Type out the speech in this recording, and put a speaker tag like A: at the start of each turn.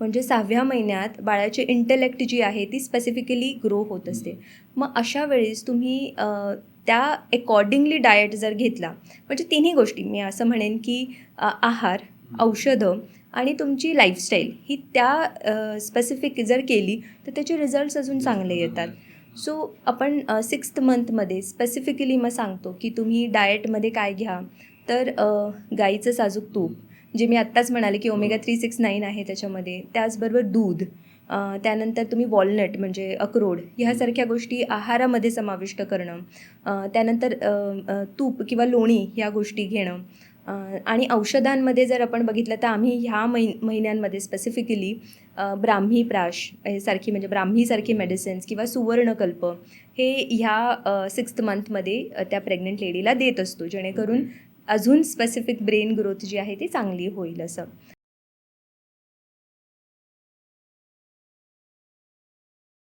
A: म्हणजे सहाव्या महिन्यात बाळाची इंटेलेक्ट जी आहे ती स्पेसिफिकली ग्रो होत असते. मग अशा वेळेस तुम्ही त्या अकॉर्डिंगली डाएट जर घेतला म्हणजे तिन्ही गोष्टी मी असं म्हणेन की आहार औषधं आणि तुमची लाईफस्टाईल ही त्या स्पेसिफिक जर केली तर त्याचे रिझल्ट्स अजून चांगले येतात. सो आपण सिक्स्थ मंथमध्ये स्पेसिफिकली मग सांगतो की तुम्ही डाएटमध्ये काय घ्या. तर गाईचं साजूक तूप जे मी आत्ताच म्हणाले की ओमेगा थ्री सिक्स नाईन आहे त्याच्यामध्ये त्याचबरोबर दूध त्यानंतर तुम्ही वॉलनट म्हणजे अक्रोड ह्यासारख्या गोष्टी आहारामध्ये समाविष्ट करणं त्यानंतर तूप किंवा लोणी ह्या गोष्टी घेणं आणि औषधांमध्ये जर आपण बघितलं तर आम्ही ह्या महिन महिन्यांमध्ये स्पेसिफिकली ब्राह्मी प्राश हे सारखी म्हणजे ब्राह्मीसारखी मेडिसिन्स किंवा सुवर्णकल्प हे ह्या सिक्स्थ मंथमध्ये त्या प्रेग्नंट लेडीला देत असतो जेणेकरून अजून स्पेसिफिक ब्रेन ग्रोथ जी आहे ती चांगली होईल असं.